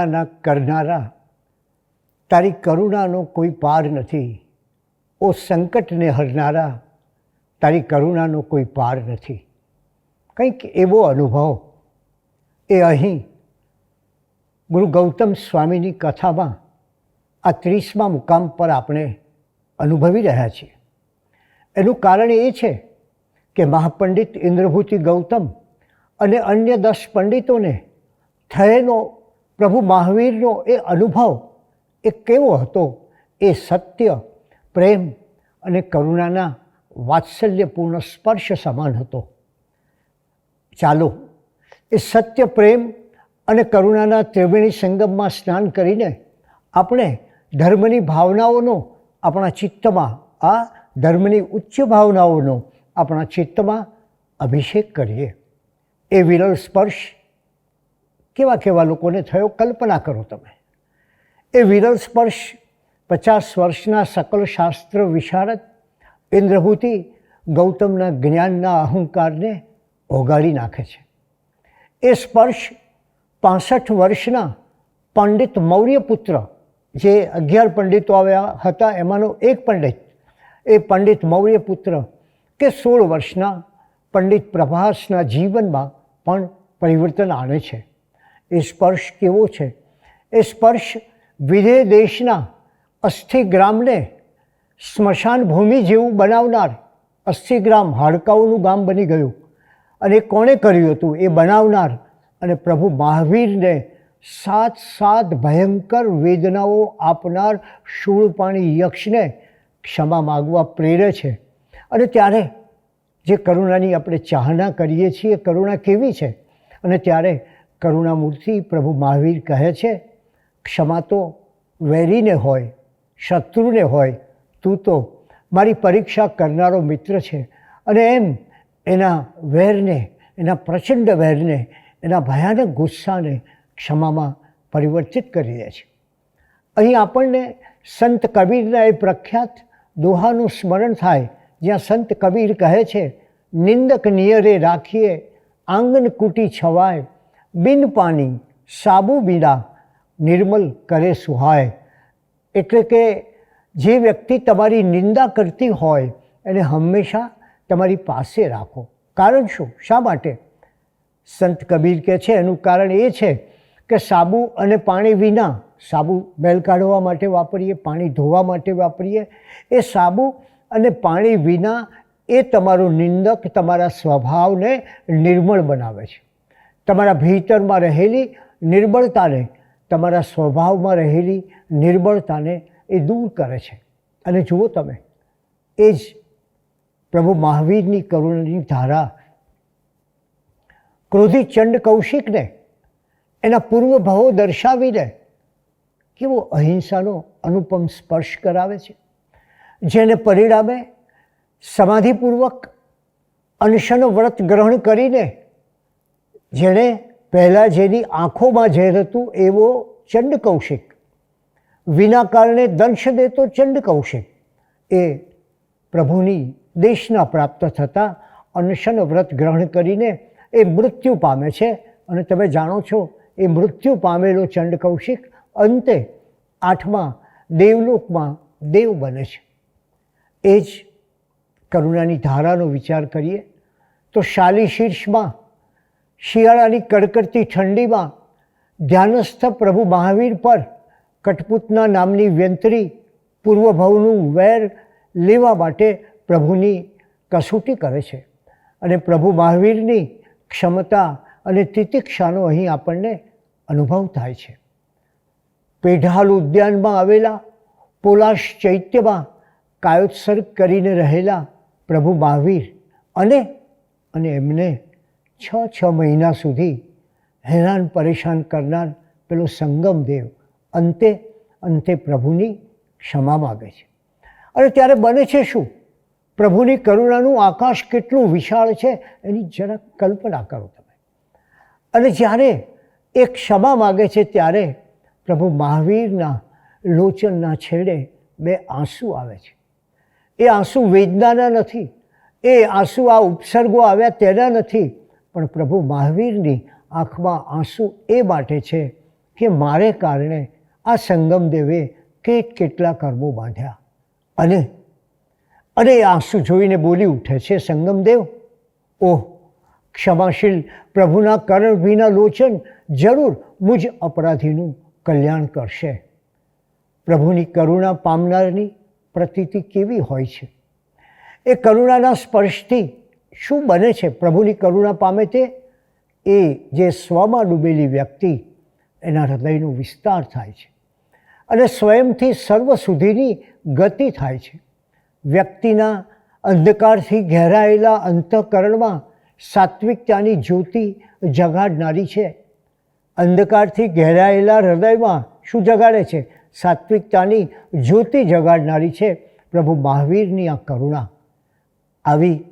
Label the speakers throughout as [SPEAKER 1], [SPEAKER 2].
[SPEAKER 1] કરુણાના કરનારા, તારી કરુણાનો કોઈ પાર નથી. ઓ સંકટને હરનારા, તારી કરુણાનો કોઈ પાર નથી. કંઈક એવો અનુભવ. એ અહીં ગુરુ ગૌતમ સ્વામીની કથામાં આ ત્રીસમા મુકામ પર આપણે અનુભવી રહ્યા છીએ. એનું કારણ એ છે કે મહાપંડિત ઇન્દ્રભૂતિ ગૌતમ અને અન્ય દસ પંડિતોને થયેલો પ્રભુ મહાવીરનો એ અનુભવ એ કેવો હતો એ સત્ય, પ્રેમ અને કરુણાના વાત્સલ્યપૂર્ણ સ્પર્શ સમાન હતો. ચાલો એ સત્ય, પ્રેમ અને કરુણાના ત્રિવેણી સંગમમાં સ્નાન કરીને આપણે ધર્મની ભાવનાઓનો આપણા ચિત્તમાં, આ ધર્મની ઉચ્ચ ભાવનાઓનો આપણા ચિત્તમાં અભિષેક કરીએ. એ વિરલ સ્પર્શ કેવા કેવા લોકોને થયો કલ્પના કરો તમે. એ વિરલ સ્પર્શ પચાસ વર્ષના સકલ શાસ્ત્ર વિશારદ ઇન્દ્રભૂતિ ગૌતમના જ્ઞાનના અહંકારને ઓગાળી નાખે છે. એ સ્પર્શ પાસઠ વર્ષના પંડિત મૌર્યપુત્ર જે અગિયાર પંડિતો આવ્યા હતા, એમાંનો એક પંડિત, એ પંડિત મૌર્યપુત્ર કે સોળ વર્ષના પંડિત પ્રભાસના જીવનમાં પણ પરિવર્તન આણે છે. એ સ્પર્શ કેવો છે? એ સ્પર્શ વિધેય દેશના અસ્થિગ્રામને સ્મશાન ભૂમિ જેવું બનાવનાર અસ્થિગ્રામ હાડકાઓનું ગામ બની ગયું. અને કોણે કર્યું હતું? એ બનાવનાર અને પ્રભુ મહાવીરને સાત સાત ભયંકર વેદનાઓ આપનાર શૂળપાણી યક્ષને ક્ષમા માગવા પ્રેરે છે. અને ત્યારે જે કરુણાની આપણે ચાહના કરીએ છીએ કરુણા કેવી છે? અને ત્યારે કરુણામૂર્તિ પ્રભુ મહાવીર કહે છે, ક્ષમા તો વેરીને હોય, શત્રુને હોય, તું તો મારી પરીક્ષા કરનારો મિત્ર છે. અને એમ એના વેરને, એના પ્રચંડ વેરને, એના ભયાનક ગુસ્સાને ક્ષમામાં પરિવર્તિત કરી દે છે. અહીં આપણને સંત કબીરના એ પ્રખ્યાત દોહાનું સ્મરણ થાય, જ્યાં સંત કબીર કહે છે, નિંદક નિયરે રાખીએ, આંગન કૂટી છવાય બિન પાણી સાબુ બીડા નિર્મલ કરે સુહાય. એટલે કે જે વ્યક્તિ તમારી નિંદા કરતી હોય, એને હંમેશા તમારી પાસે રાખો. કારણ શું? શા માટે? સંત કબીર કહે છે, એનું કારણ એ છે કે સાબુ અને પાણી વિના સાબુ બેલ કાઢવા માટે વાપરીએ, પાણી ધોવા માટે વાપરીએ. એ સાબુ અને પાણી વિના એ તમારો નિંદક, તમારા સ્વભાવને નિર્મળ બનાવે છે. તમારા ભીતરમાં રહેલી નિર્બળતાને, તમારા સ્વભાવમાં રહેલી નિર્બળતાને એ દૂર કરે છે. અને જુઓ તમે, એ જ પ્રભુ મહાવીરની કરુણાની ધારા ક્રોધિત ચંડ કૌશિકને, એના પૂર્વભાવો દર્શાવીને કેવો અહિંસાનો અનુપમ સ્પર્શ કરાવે છે. જેને પરિણામે સમાધિપૂર્વક અનશન વ્રત ગ્રહણ કરીને જેણે પહેલાં જેની આંખોમાં ઝેર હતું એવો ચંડ કૌશિક વિના કારણે દંશ દેતો ચંડ કૌશિક એ પ્રભુની દેશના પ્રાપ્ત થતાં અનશન વ્રત ગ્રહણ કરીને એ મૃત્યુ પામે છે. અને તમે જાણો છો, એ મૃત્યુ પામેલો ચંડ કૌશિક અંતે આઠમા દેવલોકમાં દેવ બને છે. એ જ કરુણાની ધારાનો વિચાર કરીએ તો શાલી શીર્ષમાં શિયાળાની કડકડતી ઠંડીમાં ધ્યાનસ્થ પ્રભુ મહાવીર પર કટપુતના નામની વ્યંતરી પૂર્વભાવનું વેર લેવા માટે પ્રભુની કસોટી કરે છે. અને પ્રભુ મહાવીરની ક્ષમતા અને તિતિક્ષાનો અહીં આપણને અનુભવ થાય છે. પેઢાલ ઉદ્યાનમાં આવેલા પોલાશ ચૈત્યમાં કાયોત્સર્ગ કરીને રહેલા પ્રભુ મહાવીર અને અને એમને છ છ મહિના સુધી હેરાન, પરેશાન કરનાર પેલો સંગમ દેવ અંતે અંતે પ્રભુની ક્ષમા માગે છે. અને ત્યારે બને છે શું? પ્રભુની કરુણાનું આકાશ કેટલું વિશાળ છે એની જરાક કલ્પના કરો તમે. અને જ્યારે એ ક્ષમા માગે છે ત્યારે પ્રભુ મહાવીરના લોચનના છેડે બે આંસુ આવે છે. એ આંસુ વેદનાના નથી. એ આંસુ આ ઉપસર્ગો આવ્યા તેના નથી. પણ પ્રભુ મહાવીરની આંખમાં આંસુ એ માટે છે કે મારે કારણે આ સંગમદેવે કે કેટલા કર્મો બાંધ્યા? અને અને એ આંસુ જોઈને બોલી ઉઠે છે સંગમદેવ ઓહ, ક્ષમાશીલ પ્રભુના કર્ણભીના લોચન જરૂર મુજ અપરાધીનું કલ્યાણ કરશે. પ્રભુની કરુણા પામનારની પ્રતીતિ કેવી હોય છે? એ કરુણાના સ્પર્શથી શું બને છે? પ્રભુની કરુણા પામે તે? એ જે સ્વમાં ડૂબેલી વ્યક્તિ, એના હૃદયનો વિસ્તાર થાય છે. અને સ્વયંથી સર્વ સુધીની ગતિ થાય છે. વ્યક્તિના અંધકારથી ઘેરાયેલા અંતઃકરણમાં સાત્વિકતાની જ્યોતિ જગાડનારી છે. અંધકારથી ઘેરાયેલા હૃદયમાં શું જગાડે છે? સાત્વિકતાની જ્યોતિ જગાડનારી છે. પ્રભુ મહાવીરની આ કરુણા. આવી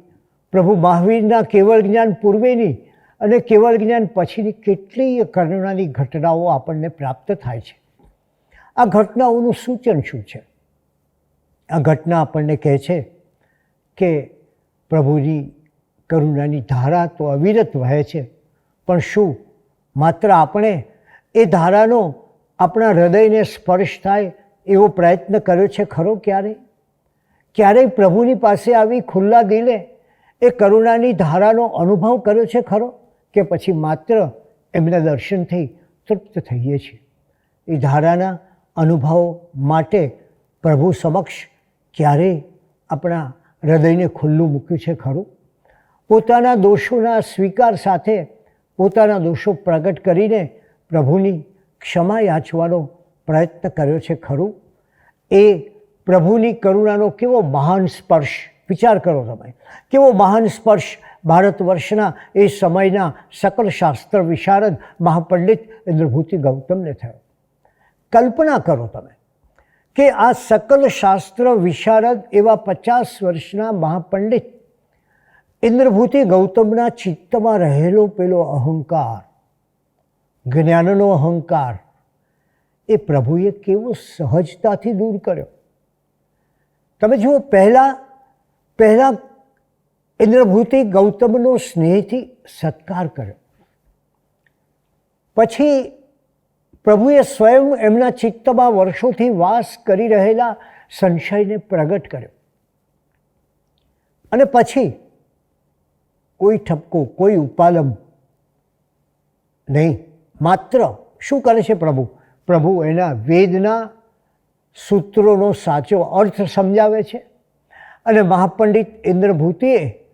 [SPEAKER 1] પ્રભુ મહાવીરના કેવળ જ્ઞાન પૂર્વેની અને કેવળ જ્ઞાન પછીની કેટલીય કરુણાની ઘટનાઓ આપણને પ્રાપ્ત થાય છે. આ ઘટનાઓનું સૂચન શું છે? આ ઘટના આપણને કહે છે કે પ્રભુની કરુણાની ધારા તો અવિરત વહે છે, પણ શું માત્ર આપણે એ ધારાનો આપણા હૃદયને સ્પર્શ થાય એવો પ્રયત્ન કર્યો છે ખરો ક્યારે? ક્યારેય પ્રભુની પાસે આવી ખુલ્લા દિલે એ કરુણાની ધારાનો અનુભવ કર્યો છે ખરો? કે પછી માત્ર એમના દર્શનથી તૃપ્ત થઈએ છીએ? એ ધારાના અનુભવો માટે પ્રભુ સમક્ષ ક્યારેય આપણા હૃદયને ખુલ્લું મૂક્યું છે ખરું? પોતાના દોષોના સ્વીકાર સાથે પોતાના દોષો પ્રગટ કરીને પ્રભુની ક્ષમા યાચવાનો પ્રયત્ન કર્યો છે ખરું? એ પ્રભુની કરુણાનો કેવો મહાન સ્પર્શ વિચાર કરો તમે. કેવો મહાન સ્પર્શ ભારત વર્ષના એ સમયના સકલ શાસ્ત્ર વિશારદ મહાપંડિત ઇન્દ્રભૂતિ ગૌતમને થયો. કલ્પના કરો તમે કે આ સકલ શાસ્ત્ર વિશારદ એવા પચાસ વર્ષના મહાપંડિત ઇન્દ્રભૂતિ ગૌતમના ચિત્તમાં રહેલો પેલો અહંકાર, જ્ઞાનનો અહંકાર, એ પ્રભુએ કેવો સહજતાથી દૂર કર્યો. તમે જુઓ, પહેલાં પહેલાં ઇન્દ્રભૂતિ ગૌતમનો સ્નેહથી સત્કાર કર્યો. પછી પ્રભુએ સ્વયં એમના ચિત્તમાં વર્ષોથી વાસ કરી રહેલા સંશયને પ્રગટ કર્યો. અને પછી કોઈ ઠપકો, કોઈ ઉપાલમ નહીં. માત્ર શું કરે છે પ્રભુ? પ્રભુ એના વેદના સૂત્રોનો સાચો અર્થ સમજાવે છે. અને મહાપંડિત ઇન્દ્રભૂતિએ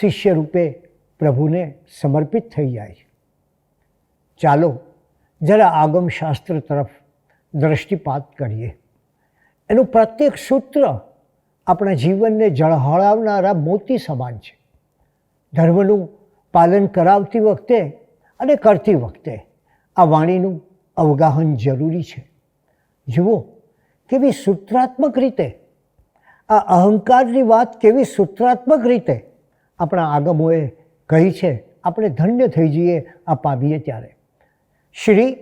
[SPEAKER 1] શિષ્ય રૂપે પ્રભુને સમર્પિત થઈ જાય ચાલો જરા આગમશાસ્ત્ર તરફ દ્રષ્ટિપાત કરીએ. એનું પ્રત્યેક સૂત્ર આપણા જીવનને જળહળાવનારા મોતી સમાન છે. ધર્મનું પાલન કરાવતી વખતે અને કરતી વખતે આ વાણીનું અવગાહન જરૂરી છે. જુઓ કેવી સૂત્રાત્મક રીતે આ અહંકારની વાત કેવી સૂત્રાત્મક રીતે આપણા આગમોએ કહી છે. આપણે ધન્ય થઈ જઈએ, આ પામીએ ત્યારે. શ્રી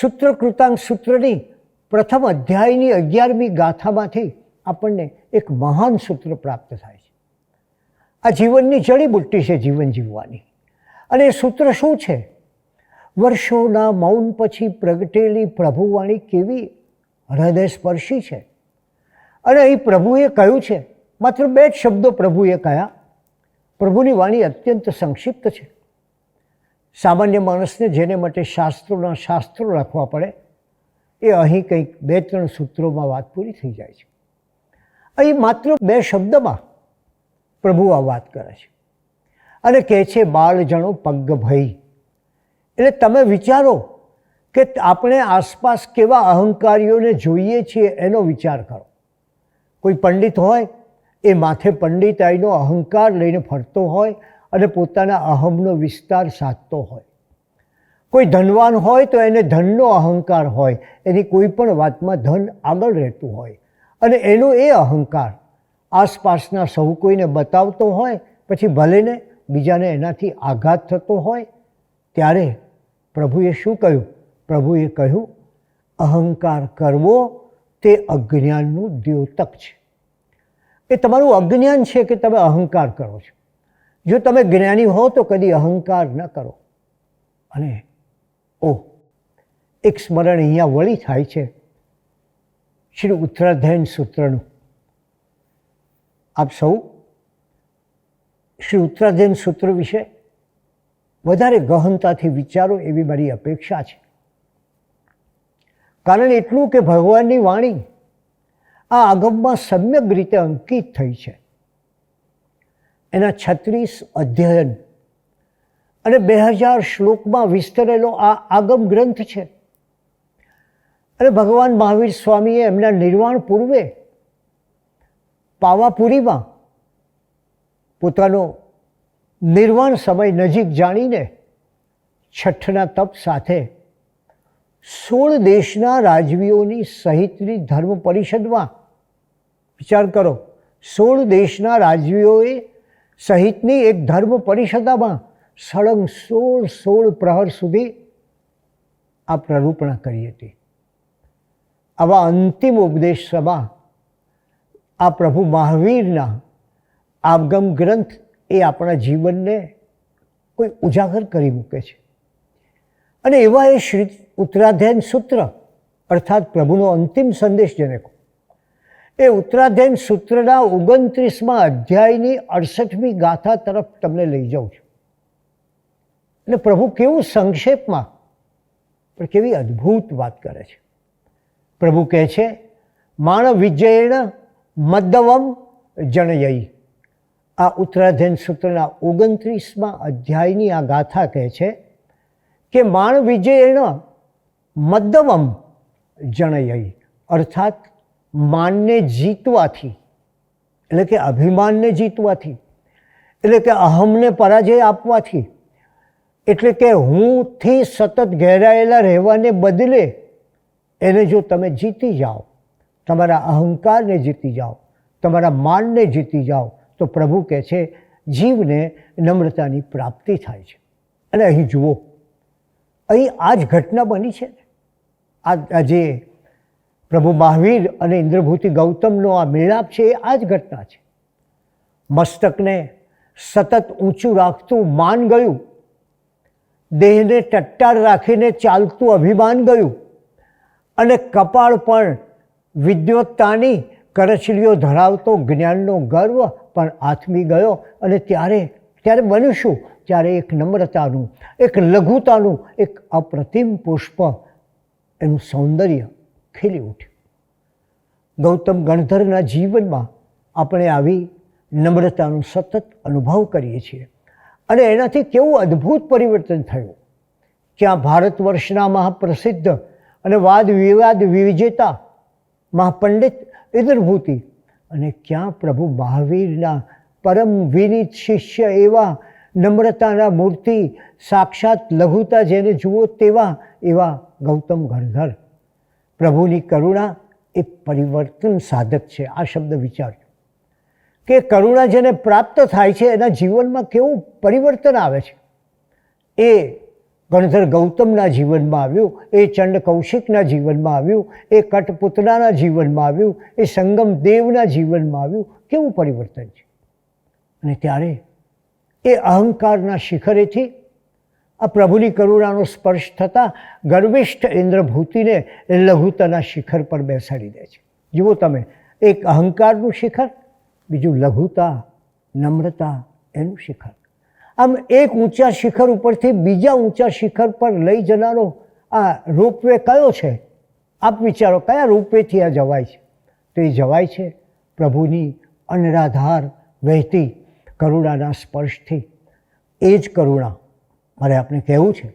[SPEAKER 1] સૂત્રકૃતાંક સૂત્રની પ્રથમ અધ્યાયની અગિયારમી ગાથામાંથી આપણને એક મહાન સૂત્ર પ્રાપ્ત થાય છે. આ જીવનની જડીબુટ્ટી છે જીવન જીવવાની. અને એ સૂત્ર શું છે? વર્ષોના મૌન પછી પ્રગટેલી પ્રભુવાણી કેવી હૃદયસ્પર્શી છે? અને અહીં પ્રભુએ કહ્યું છે, માત્ર બે જ શબ્દો પ્રભુએ કહ્યા. પ્રભુની વાણી અત્યંત સંક્ષિપ્ત છે. સામાન્ય માણસને જેને માટે શાસ્ત્રોના શાસ્ત્રો રાખવા પડે, એ અહીં કંઈક બે ત્રણ સૂત્રોમાં વાત પૂરી થઈ જાય છે. અહીં માત્ર બે શબ્દમાં પ્રભુ આ વાત કરે છે. અને કહે છે, બાળ જણો પગ ભય એટલે તમે વિચારો કે આપણે આસપાસ કેવા અહંકારીઓને જોઈએ છીએ એનો વિચાર કરો. કોઈ પંડિત હોય, એ માથે પંડિતાઈનો અહંકાર લઈને ફરતો હોય અને પોતાના અહમનો વિસ્તાર સાધતો હોય. કોઈ ધનવાન હોય તો એને ધનનો અહંકાર હોય. એની કોઈ પણ વાતમાં ધન આગળ રહેતું હોય. અને એનો એ અહંકાર આસપાસના સૌ કોઈને બતાવતો હોય, પછી ભલેને બીજાને એનાથી આઘાત થતો હોય, ત્યારે પ્રભુએ શું કહ્યું? પ્રભુએ કહ્યું, અહંકાર કરવો તે અજ્ઞાનનું દ્યોતક છે. એ તમારું અજ્ઞાન છે કે તમે અહંકાર કરો છો. જો તમે જ્ઞાની હો તો કદી અહંકાર ન કરો. અને ઓહ, એક સ્મરણ અહીંયા વળી થાય છે. શ્રી ઉત્તરાધ્યન સૂત્રનું. આપ સૌ શ્રી ઉત્તરાધ્યન સૂત્ર વિશે વધારે ગહનતાથી વિચારો એવી મારી અપેક્ષા છે. કારણ એટલું કે ભગવાનની વાણી આ આગમમાં સમ્યક રીતે અંકિત થઈ છે. એના છત્રીસ અધ્યયન અને બે હજાર શ્લોકમાં વિસ્તરેલો આ આગમ ગ્રંથ છે. અને ભગવાન મહાવીર સ્વામીએ એમના નિર્વાણ પૂર્વે પાવાપુરીમાં પોતાનો નિર્વાણ સમય નજીક જાણીને છઠ્ઠના તપ સાથે સોળ દેશના રાજવીઓની સહિતની ધર્મ પરિષદમાં. વિચાર કરો, સોળ દેશના રાજવીઓએ સહિતની એક ધર્મ પરિષદામાં સળંગ સોળ સોળ પ્રહર સુધી આ પ્રરૂપણા કરી હતી. આવા અંતિમ ઉપદેશ સભા આ પ્રભુ મહાવીરના આગમ ગ્રંથ એ આપણા જીવનને કોઈ ઉજાગર કરી મૂકે છે. અને એવા એ શ્રી ઉત્તરાધ્યાયન સૂત્ર, અર્થાત પ્રભુનો અંતિમ સંદેશ જેને એ ઉત્તરાધ્યાયન સૂત્રના ઓગણત્રીસમાં અધ્યાયની અડસઠમી ગાથા તરફ તમને લઈ જાઉં છું. અને પ્રભુ કેવું સંક્ષેપમાં, પણ કેવી અદ્ભુત વાત કરે છે. પ્રભુ કહે છે, માણ વિજયણ મદ્દવમ જણયઈ. આ ઉત્તરાધ્યયન સૂત્રના ઓગણત્રીસમાં અધ્યાયની આ ગાથા કહે છે કે, માણ વિજયણ મદ્દવમ જણયઈ, અર્થાત માનને જીતવાથી, એટલે કે અભિમાનને જીતવાથી, એટલે કે અહમને પરાજય આપવાથી, એટલે કે હુંથી સતત ઘેરાયેલા રહેવાને બદલે એને જો તમે જીતી જાઓ, તમારા અહંકારને જીતી જાઓ, તમારા માનને જીતી જાઓ, તો પ્રભુ કહે છે, જીવને નમ્રતાની પ્રાપ્તિ થાય છે. અને અહીં જુઓ અહીં આ જ ઘટના બની છે આ જે પ્રભુ મહાવીર અને ઇન્દ્રભૂતિ ગૌતમનો આ મેળાપ છે, એ આ જ ઘટના છે. મસ્તકને સતત ઊંચું રાખતું માન ગયું. દેહને ટટ્ટાર રાખીને ચાલતું અભિમાન ગયું. અને કપાળ પણ વિદ્વત્તાની કરચલીઓ ધરાવતો જ્ઞાનનો ગર્વ પણ આથમી ગયો. અને ત્યારે ત્યારે બન્યું શું? ત્યારે એક નમ્રતાનું, એક લઘુતાનું, એક અપ્રતિમ પુષ્પ એનું સૌંદર્ય ખીલી ઉઠ્યું. ગૌતમ ગણધરના જીવનમાં આપણે આવી નમ્રતાનો સતત અનુભવ કરીએ છીએ. અને એનાથી કેવું અદ્ભુત પરિવર્તન થયું. ક્યાં ભારત વર્ષના મહાપ્રસિદ્ધ અને વાદ વિવાદ વિજેતા મહાપંડિત ઇન્દ્રભૂતિ અને ક્યાં પ્રભુ મહાવીરના પરમ વિનિત શિષ્ય એવા નમ્રતાના મૂર્તિ સાક્ષાત લઘુતા જેને જુઓ તેવા એવા ગૌતમ ગણધર. પ્રભુની કરુણા એ પરિવર્તન સાધક છે, આ શબ્દ વિચારજો કે કરુણા જેને પ્રાપ્ત થાય છે, એના જીવનમાં કેવું પરિવર્તન આવે છે? એ ગણધર ગૌતમના જીવનમાં આવ્યું, એ ચંડ કૌશિકના જીવનમાં આવ્યું, એ કટપુતળાના જીવનમાં આવ્યું, એ સંગમ દેવના જીવનમાં આવ્યું, કેવું પરિવર્તન છે? અને ત્યારે એ અહંકારના શિખરેથી આ પ્રભુની કરુણાનો સ્પર્શ થતાં ગર્વિષ્ઠ ઇન્દ્રભૂતિને લઘુતાના શિખર પર બેસાડી દે છે. જુઓ તમે, એક અહંકારનું શિખર, બીજું લઘુતા, નમ્રતા, એનું શિખર. આમ એક ઊંચા શિખર ઉપરથી બીજા ઊંચા શિખર પર લઈ જનારો આ રોપવે કયો છે? આપ વિચારો, કયા રોપવેથી આ જવાય છે? તો એ જવાય છે પ્રભુની અનરાધાર વહેતી કરુણાના સ્પર્શથી. એ જ કરુણા. મારે આપણે કહેવું છે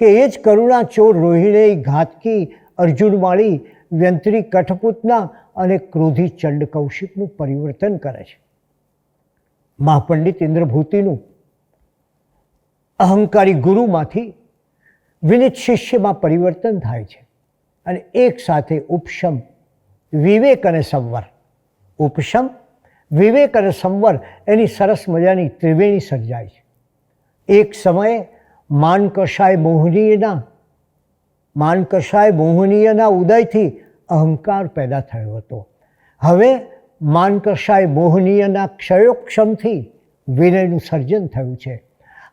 [SPEAKER 1] કે એ જ કરુણા ચોર રોહિણે ઘાતકી અર્જુન માળી વ્યંત્રી કઠપૂતના અને ક્રોધી ચંડ કૌશિકનું પરિવર્તન કરે છે. મહાપંડિત ઇન્દ્રભૂતિનું અહંકારી ગુરુમાંથી વિનિત શિષ્યમાં પરિવર્તન થાય છે અને એક સાથે ઉપશમ વિવેક અને સંવર. ઉપશમ વિવેક અને સંવર એની સરસ મજાની ત્રિવેણી સર્જાય છે. એક સમયે માનકશાય મોહનીયના માનકશાય મોહનીયના ઉદયથી અહંકાર પેદા થયો હતો. હવે માનકશાય મોહનીયના ક્ષયોક્ષમથી વિનયનું સર્જન થયું છે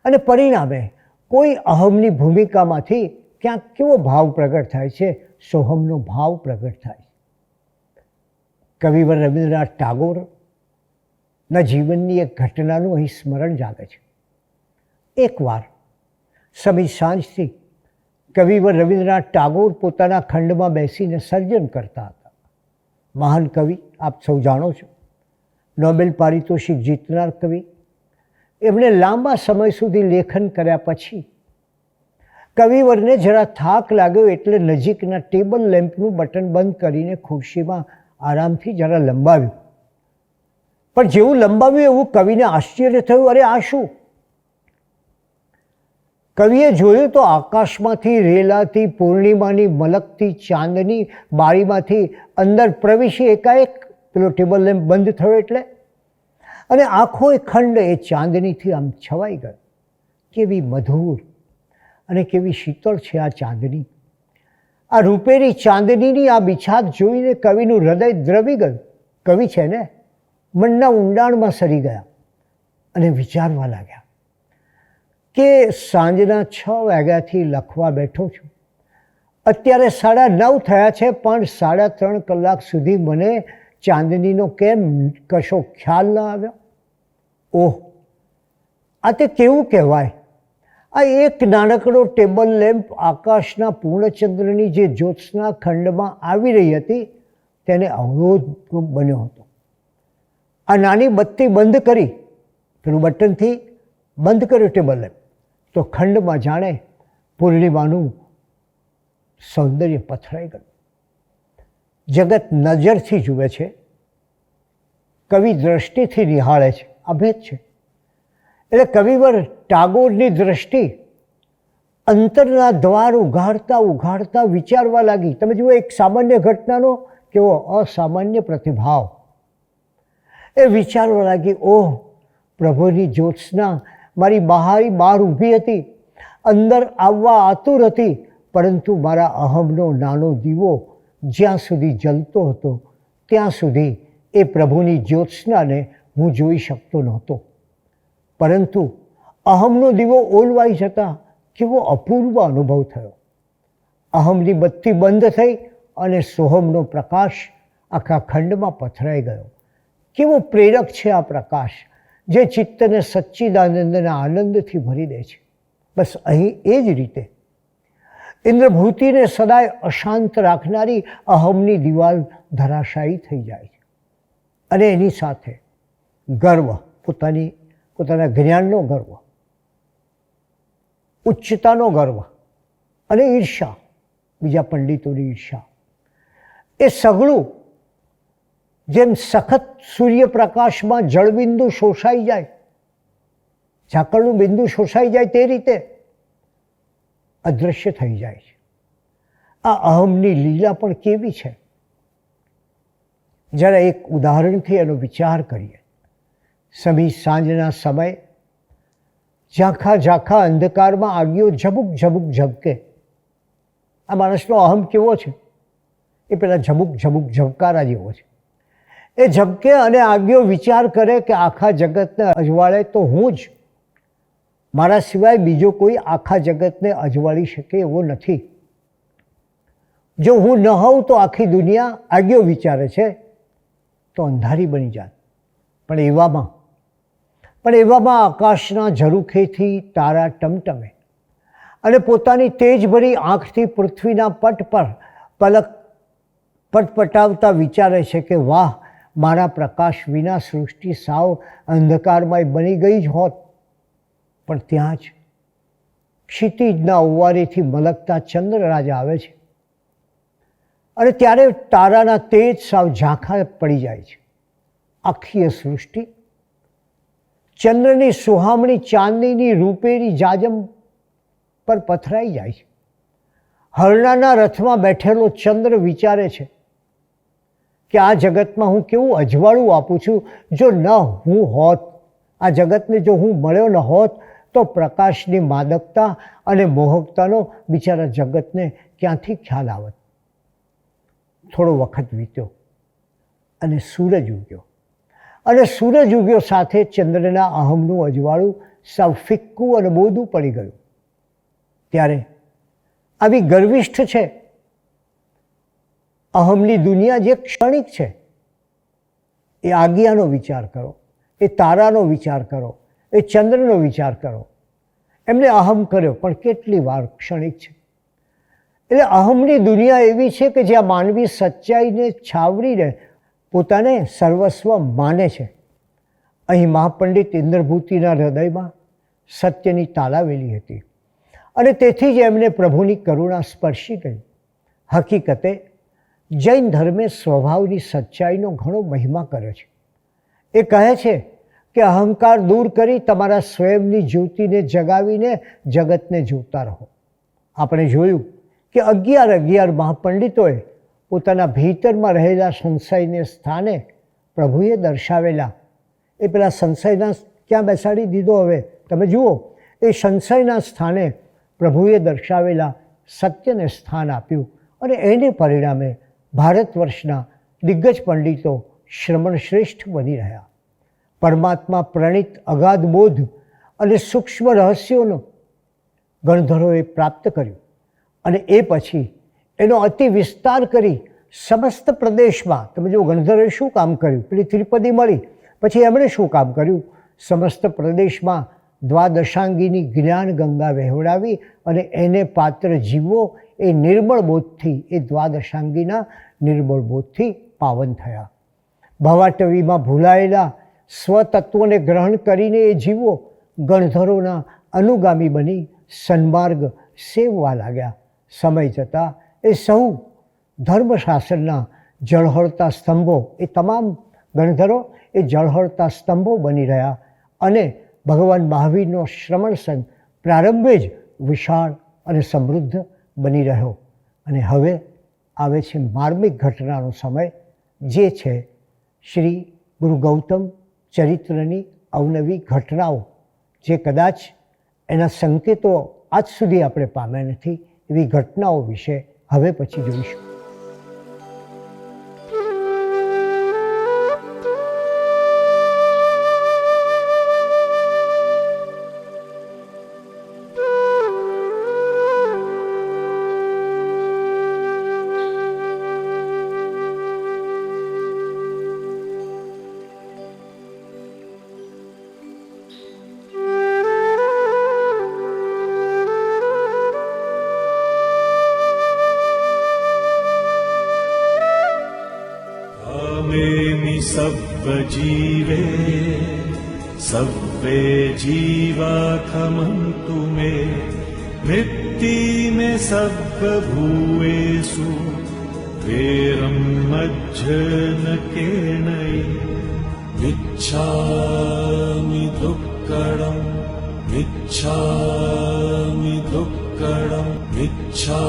[SPEAKER 1] અને પરિણામે કોઈ અહમની ભૂમિકામાંથી ક્યાંક કેવો ભાવ પ્રગટ થાય છે, સોહમનો ભાવ પ્રગટ થાય કવિવર રવિન્દ્રનાથ ટાગોરના જીવનની એક ઘટનાનું અહીં સ્મરણ જાગે છે. એકવાર સમી સાંજથી કવિવર રવિન્દ્રનાથ ટાગોર પોતાના ખંડમાં બેસીને સર્જન કરતા હતા. મહાન કવિ, આપ સૌ જાણો છો. નોબેલ પારિતોષિક જીતનાર કવિ. એમણે લાંબા સમય સુધી લેખન કર્યા પછી કવિવરને જરા થાક લાગ્યો એટલે નજીકના ટેબલ લેમ્પનું બટન બંધ કરીને ખુરશીમાં આરામથી જરા લંબાવ્યું. પણ જેવું લંબાવ્યું એવું કવિને આશ્ચર્ય થયું, અરે આ શું? કવિએ જોયું તો આકાશમાંથી રેલાથી પૂર્ણિમાની મલકથી ચાંદની બારીમાંથી અંદર પ્રવેશી એકાએક પેલો ટેબલ લેમ્પ બંધ થયો એટલે? અને આખો એ ખંડ એ ચાંદનીથી આમ છવાઈ ગયો કેવી મધુર અને કેવી શીતળ છે આ ચાંદની. આ રૂપેરી ચાંદનીની આ બિછાત જોઈને કવિનું હૃદય દ્રવી ગયું. કવિ છે ને? મનના ઊંડાણમાં સરી ગયા અને વિચારવા લાગ્યા કે સાંજના છ વાગ્યાથી લખવા બેઠો છું. અત્યારે સાડા નવ થયા છે, પણ સાડા ત્રણ કલાક સુધી મને ચાંદનીનો કેમ કશો ખ્યાલ ન આવ્યો? ઓહ, આ તે કેવું કહેવાય? આ એક નાનકડો ટેબલ લેમ્પ આકાશના પૂર્ણચંદ્રની જે જ્યોત્સના ખંડમાં આવી રહી હતી, તેને અવરોધ બન્યો હતો. આ નાની બત્તી બંધ કરી, પેલું બટનથી બંધ કર્યું ટેબલને. તો ખંડમાં જાણે પૂર્ણિમાનું સૌંદર્ય પથરાઈ ગયું. જગત નજરથી જુએ છે, કવિ દ્રષ્ટિથી નિહાળે છે, અભેદ છે. એટલે કવિવર ટાગોરની દ્રષ્ટિ અંતરના દ્વાર ઉઘાડતા ઉઘાડતા વિચારવા લાગી. તમે જુઓ, એક સામાન્ય ઘટનાનો કેવો અસામાન્ય પ્રતિભાવ. એ વિચારવા લાગી, ઓહ, પ્રભુની જ્યોત્સના મારી બહારી બહાર ઊભી હતી, અંદર આવવા આતુર હતી, પરંતુ મારા અહમનો નાનો દીવો જ્યાં સુધી જલતો હતો, ત્યાં સુધી એ પ્રભુની જ્યોત્સનાને હું જોઈ શકતો નહોતો. પરંતુ અહમનો દીવો ઓલવાઈ જતાં કેવો અપૂર્વ અનુભવ થયો. અહમની બત્તી બંધ થઈ અને સોહમનો પ્રકાશ આખા ખંડમાં પથરાઈ ગયો. કેવો પ્રેરક છે આ પ્રકાશ જે ચિત્તને સચ્ચિદાનંદના આનંદથી ભરી દે છે. બસ અહીં એ જ રીતે ઇન્દ્રભૂતિને સદાય અશાંત રાખનારી અહમની દિવાલ ધરાશાયી થઈ જાય છે. અને એની સાથે ગર્વ, પોતાની, પોતાના જ્ઞાનનો ગર્વ, ઉચ્ચતાનો ગર્વ અને ઈર્ષા બીજા પંડિતોની ઈર્ષા એ સઘળું જેમ સખત સૂર્યપ્રકાશમાં જળબિંદુ શોષાઈ જાય, ઝાકળનું બિંદુ શોષાઈ જાય તે રીતે અદૃશ્ય થઈ જાય છે. આ અહમની લીલા પણ કેવી છે? જરા એક ઉદાહરણથી એનો વિચાર કરીએ. સમી સાંજના સમય ઝાંખા ઝાંખા અંધકારમાં આગીઓ ઝબુક ઝબુક ઝબકે. આ માણસનો અહમ કેવો છે? એ પેલા ઝબુક ઝબુક ઝબકારા જેવો છે. એ ઝબકે અને આગીઓ વિચાર કરે કે આખા જગતને અજવાળે તો હું જ. મારા સિવાય બીજો કોઈ આખા જગતને અજવાળી શકે એવો નથી. જો હું ન હોઉં તો આખી દુનિયા આગિયો વિચારે છે, તો અંધારી બની જાત પણ એવામાં પણ એવામાં આકાશના ઝરૂખેથી તારા ટમટમે અને પોતાની તેજભરી આંખથી પૃથ્વીના પટ પર પલક, પટપટાવતા વિચારે છે કે વાહ મારા પ્રકાશ વિના સૃષ્ટિ સાવ અંધકારમય બની ગઈ જ હોત. પણ ત્યાં જ ક્ષિતિજના ઓવારીથી મલકતા ચંદ્રરાજ આવે છે. અને ત્યારે તારાના તેજ સાવ ઝાંખા પડી જાય છે. આખી સૃષ્ટિ ચંદ્રની સુહામણી ચાંદનીની રૂપેરી જાજમ પર પથરાઈ જાય છે. હરણાના રથમાં બેઠેલો ચંદ્ર વિચારે છે કે આ જગતમાં હું કેવું અજવાળું આપું છું? જો ન હું હોત, આ જગતને જો હું મળ્યો ન હોત, તો પ્રકાશની માદકતા અને મોહકતાનો બિચારા જગતને ક્યાંથી ખ્યાલ આવત? થોડો વખત વીત્યો અને સૂરજ ઉગ્યો. અને સૂરજ ઉગ્યો સાથે ચંદ્રના અહમનું અજવાળું સાવ ફિક્કું અને બોધું પડી ગયું. ત્યારે આવી ગર્વિષ્ઠ છે અહમની દુનિયા જે ક્ષણિક છે, એ આજ્ઞાનો વિચાર કરો, એ તારાનો વિચાર કરો, એ ચંદ્રનો વિચાર કરો. એમને અહમ કર્યો, પણ કેટલી વાર ક્ષણિક છે. એટલે અહમની દુનિયા એવી છે કે જ્યાં માનવી સચ્ચાઈને છાવરીને પોતાને સર્વસ્વ માને છે. અહીં મહાપંડિત ઇન્દ્રભૂતિના હૃદયમાં સત્યની તાલાવેલી હતી. અને તેથી જ એમને પ્રભુની કરુણા સ્પર્શી ગઈ. હકીકતે જૈન ધર્મે સ્વભાવની સચ્ચાઈનો ઘણો મહિમા કર્યો છે. એ કહે છે કે અહંકાર દૂર કરી તમારા સ્વયંની જ્યોતિને જગાવીને જગતને જોતા રહો. આપણે જોયું કે અગિયાર અગિયાર મહાપંડિતોએ પોતાના ભીતરમાં રહેલા સંશયને સ્થાને પ્રભુએ દર્શાવેલા. એ પેલા સંશયના ક્યાં બેસાડી દીધો હવે? તમે જુઓ, એ સંશયના સ્થાને પ્રભુએ દર્શાવેલા સત્યને સ્થાન આપ્યું અને એને પરિણામે ભારત વર્ષના દિગ્ગજ પંડિતો શ્રમણ શ્રેષ્ઠ બની રહ્યા. પરમાત્મા પ્રણિત અગાધ બોધ અને સૂક્ષ્મ રહસ્યોનો ગણધરોએ પ્રાપ્ત કર્યું અને એ પછી એનો અતિ વિસ્તાર કરી સમસ્ત પ્રદેશમાં, તમે જો ગણધરોએ શું કામ કર્યું? પેલી ત્રિપદી મળી, પછી એમણે શું કામ કર્યું? સમસ્ત પ્રદેશમાં દ્વાદશાંગીની જ્ઞાન ગંગા વહેવડાવી અને એને પાત્ર જીવો એ નિર્મળ બોધથી, એ દ્વાદશાંગીના નિર્મળ બોધથી પાવન થયા. ભવાટવીમાં ભૂલાયેલા સ્વતત્વોને ગ્રહણ કરીને એ જીવો ગણધરોના અનુગામી બની સન્માર્ગ સેવવા લાગ્યા. સમય જતાં એ સૌ ધર્મશાસ્ત્રના જળહળતા સ્તંભો, એ તમામ ગણધરો એ જળહળતા સ્તંભો બની રહ્યા અને ભગવાન મહાવીરનો શ્રમણ સંઘ પ્રારંભે જ વિશાળ અને સમૃદ્ધ બની રહ્યો અને હવે આવે છે માર્મિક ઘટનાનો સમય, જે છે શ્રી ગુરુ ગૌતમ ચરિત્રની અવનવી ઘટનાઓ, જે કદાચ એના સંકેતો આજ સુધી આપણે પામ્યા નથી એવી ઘટનાઓ વિશે હવે પછી જોઈશું.
[SPEAKER 2] जीवे सर्वे जीवाखमन्तु मे। भित्ति सभुवेषु वेरं मज्जन केणै। विच्छामि दुक्कडम् विच्छामि दुक्कडम् विच्छा